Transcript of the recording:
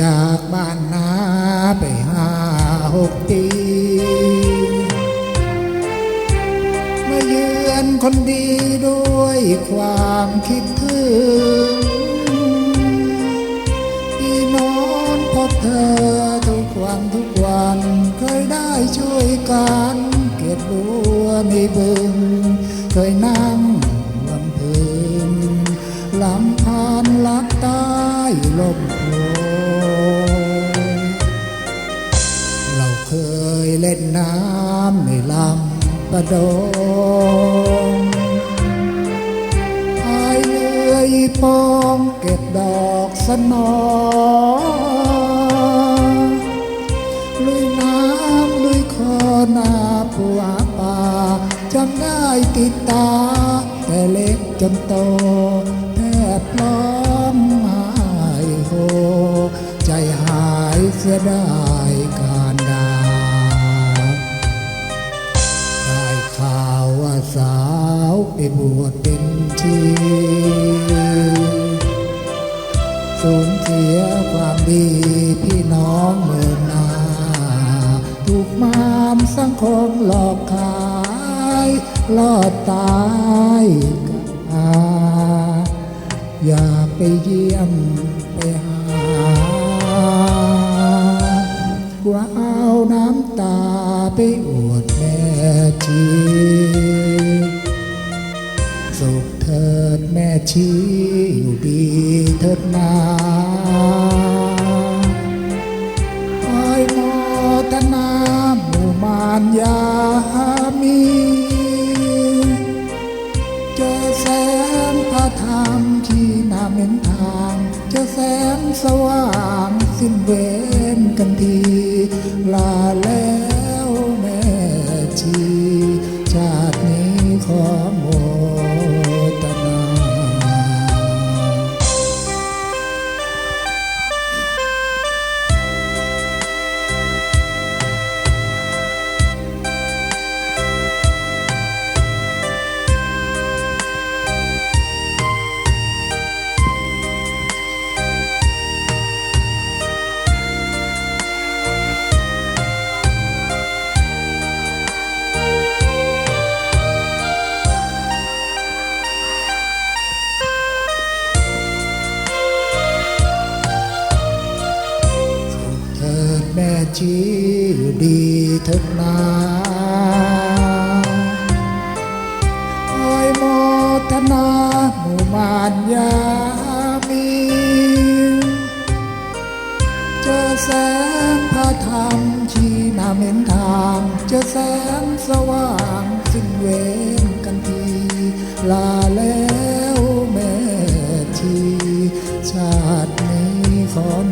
จากบ้านนาไปห้าหกปีมาเยือนคนดีด้วยความคิดถึงที่นอนพบเธอทุกวันทุกวันเคยได้ช่วยกันเก็บบัวในบึง เคยนั่งลำพึงลำพานลับใต้ลม เล่นน้ำในลำประดงพายเรืออีปองเก็บดอกสนอลุยน้ำลุยคอนาผัวป่าจำได้ติดตา แต่เล็กจนโต แทบพร้อมหายโฮใจหายเสียได้กา สาวไปบวชเป็นชีสูญเสียความดีพี่น้องเมืองนาถูกมารสังคมหลอกขายลอดตายกอาอยากไปเยี่ยมไปหาว่าเอาน้ำตาไปอวดแม่ชี ชีอยู่ดีเถิดนาคอยโมทนาหมู่มานยามีเจอแสงพระธรรมที่นาเม็นทาง เจอแสงสว่างสิ้นเว ชีอดีเถิดนาคอยโมทนาหมู่มานยามีเจอแสงพระธรรมชี้นำเห็นทางเจอแสงสว่างสิ้นเวรกันทีลาแล้วแม่ชีชาตินี้ขอม